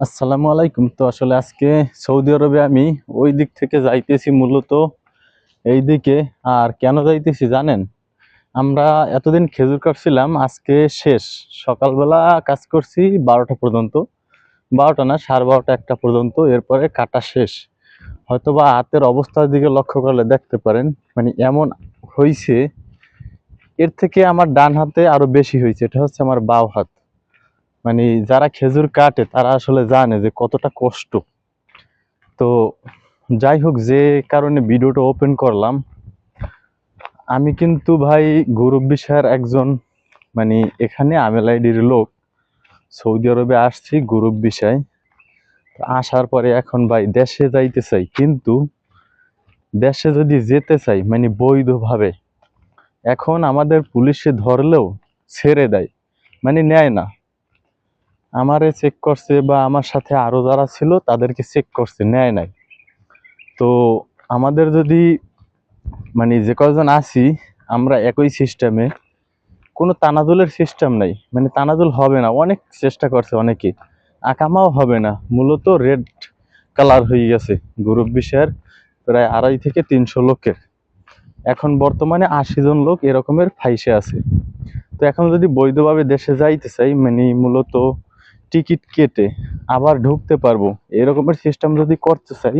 আসসালামু আলাইকুম। তো আসলে আজকে সৌদি আরবে আমি ওই দিক থেকে যাইতেছি মূলত এই দিকে। আর কেন যাইতেছি জানেন? আমরা এতদিন খেজুর কাটছিলাম, আজকে শেষ। সকালবেলা কাজ করছি বারোটা পর্যন্ত। বারোটা না, সাড়ে বারোটা একটা পর্যন্ত। এরপরে কাটা শেষ। হয়তো বা হাতের অবস্থার দিকে লক্ষ্য করলে দেখতে পারেন মানে এমন হয়েছে এর থেকে আমার ডান হাতে আরও বেশি হয়েছে এটা হচ্ছে আমার বাও হাত। মানে যারা খেজুর কাটে, তারা আসলে জানে যে কতটা কষ্ট। তো যাই হোক, যে কারণে ভিডিওটা ওপেন করলাম। আমি কিন্তু ভাই গৌরব বিষয়ের একজন মানে এখানে আমেল আইডির লোক। সৌদি আরবে আসছি গৌরব বিষয় আসার পরে এখন ভাই দেশে যাইতে চাই, কিন্তু দেশে যদি যেতে চাই মানে বৈধভাবে, এখন আমাদের পুলিশে ধরলেও ছেড়ে দেয় মানে নেয় না। আমারে চেক করছে বা আমার সাথে আরও যারা ছিল তাদেরকে চেক করছে, নেয় নাই। তো আমাদের যদি মানে যে কজন আছি, আমরা একই সিস্টেমে কোনো তানাজুলের সিস্টেম নাই। মানে তানাজুল হবে না, অনেক চেষ্টা করছে অনেকে। আকামাও হবে না, মূলত রেড কালার হয়ে গেছে গ্রুপ বিষয়ের প্রায় আড়াই থেকে তিনশো লোকের। এখন বর্তমানে আশি জন লোক এরকমের ফাইসে আছে। তো এখন যদি বৈধভাবে দেশে যাইতে চাই মানে মূলত টিকিট কেটে আবার ঢুকতে পারব। এরকমের সিস্টেম যদি করতে চাই,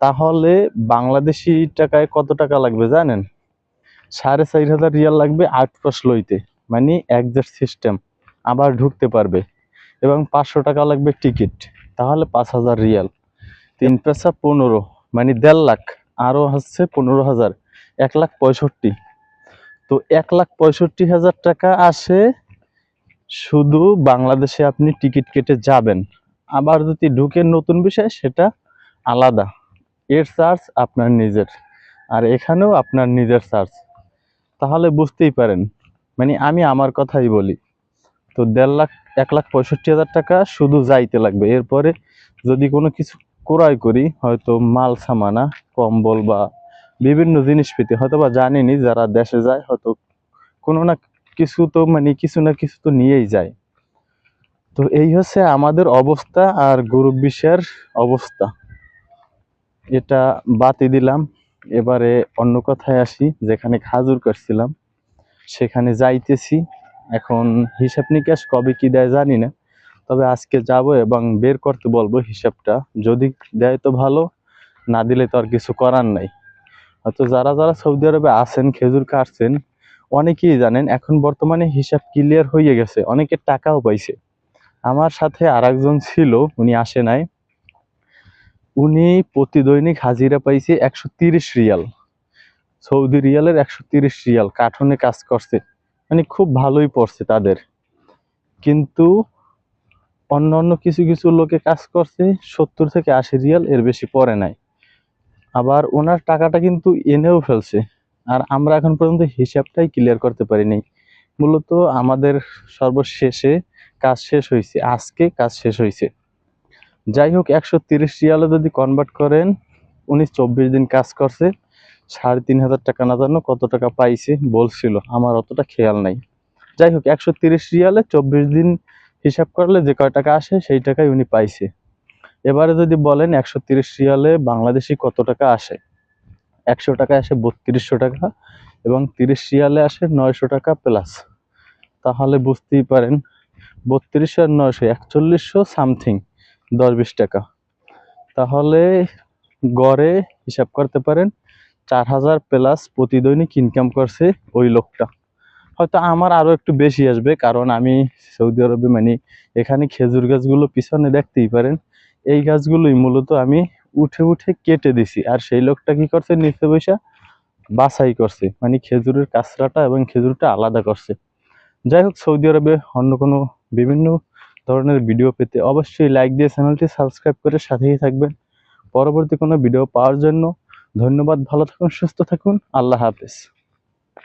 তাহলে বাংলাদেশি টাকায় কত টাকা লাগবে জানেন? সাড়ে চার হাজার রিয়াল লাগবে আট পাস লইতে। মানে একজাক্ট সিস্টেম আবার ঢুকতে পারবে। এবং পাঁচশো টাকা লাগবে টিকিট। তাহলে পাঁচ হাজার রিয়াল। তিন পেসা পনেরো মানে দেড় লাখ। আরও হচ্ছে পনেরো হাজার। এক লাখ পঁয়ষট্টি। তো এক লাখ পঁয়ষট্টি হাজার টাকা আসে শুধু বাংলাদেশে আপনি টিকিট কেটে যাবেন, আবার যদি ঢুকেন নতুন বিষয়, সেটা আলাদা। এর চার্জ আপনার নিজের, আর এখানেও আপনার নিজের চার্জ তাহলে বুঝতেই পারেন। মানে আমি আমার কথাই বলি। তো দেড় লাখ, এক লাখ পঁয়ষট্টি হাজার টাকা শুধু যাইতে লাগবে। এরপরে যদি কোনো কিছু ক্রয় করি, হয়তো মাল, সামানা, কম্বল বা বিভিন্ন জিনিস পেতে হয়তো বা জানিনি যারা দেশে যায়, হয়তো কোনো না কিছু তো মানে কিছু না কিছু তো নিয়েই যায়। তো এই হচ্ছে আমাদের অবস্থা আর গরু বিষয়ের অবস্থা। এটা বাতি দিলাম, এবারে অন্য কথায় আসি, যেখানে খাজুর করছিলাম, সেখানে যাইতেছি। এখন হিসাব নিকাশ কবে কি দেয় জানি না, তবে আজকে যাব এবং বের করতে বলব হিসাবটা। যদি দেয় তো ভালো, না দিলে তো আর কিছু করার নাই। হয়তো যারা যারা সৌদি আরবে আছেন, খেজুর কাটছেন অনেকেই জানেন, এখন বর্তমানে হিসাব ক্লিয়ার হয়ে গেছে, অনেকে টাকাও পাইছে। আমার সাথে আর ছিল, উনি আসে নাই। উনি প্রতি দৈনিক হাজিরা পাইছে একশো তিরিশ রিয়াল। সৌদি রিয়ালের একশো তিরিশ রিয়াল কাঠনে কাজ করছে। মানে খুব ভালোই পড়ছে তাদের। কিন্তু অন্য অন্য কিছু কিছু লোকে কাজ করছে, সত্তর থেকে আশি রিয়াল এর বেশি পড়ে নাই। আবার ওনার টাকাটা কিন্তু এনেও ফেলছে। আর আমরা এখন পর্যন্ত হিসাবটাই ক্লিয়ার করতে পারিনি। মূলত আমাদের সর্বশেষে কাজ শেষ হয়েছে আজকে কাজ শেষ হয়েছে যাই হোক, একশো তিরিশ রিয়ালে যদি কনভার্ট করেন, উনি চব্বিশ দিন কাজ করছে, সাড়ে তিন হাজার টাকা না জানো কত টাকা পাইছে বলছিল, আমার অতটা খেয়াল নাই। যাই হোক, একশো তিরিশ রিয়ালে চব্বিশ দিন হিসাব করলে যে কয় টাকা আসে, সেই টাকাই উনি পাইছে। এবারে যদি বলেন একশো তিরিশ রিয়ালে বাংলাদেশি কত টাকা আসে? একশো টাকা আসে বত্রিশশো টাকা এবং তিরিশ শিয়ালে আসে নয়শো টাকা প্লাস। তাহলে বুঝতেই পারেন বত্রিশশো আর নয়শো, একচল্লিশশো সামথিং দশ বিশ টাকা। তাহলে গড়ে হিসাব করতে পারেন, চার হাজার প্লাস প্রতিদৈনিক ইনকাম করছে ওই লোকটা। হয়তো আমার আরও একটু বেশি আসবে, কারণ আমি সৌদি আরবে মানে এখানে খেজুর গাছগুলো পিছনে দেখতেই পারেন, এই গাছগুলোই মূলত আমি উঠে উঠে কেটে দিছি। আর সেই লোকটা কি করছে? নিচে বৈশা বাছাই করছে। মানে খেজুরের কাঁচরাটা এবং খেজুরটা আলাদা করছে। যাই হোক, সৌদি আরবে অন্য কোনো বিভিন্ন ধরনের ভিডিও পেতে অবশ্যই লাইক দিয়ে চ্যানেলটি সাবস্ক্রাইব করে সাথেই থাকবেন। পরবর্তী কোনো ভিডিও পাওয়ার জন্য ধন্যবাদ। ভালো থাকুন, সুস্থ থাকুন। আল্লাহ হাফেজ।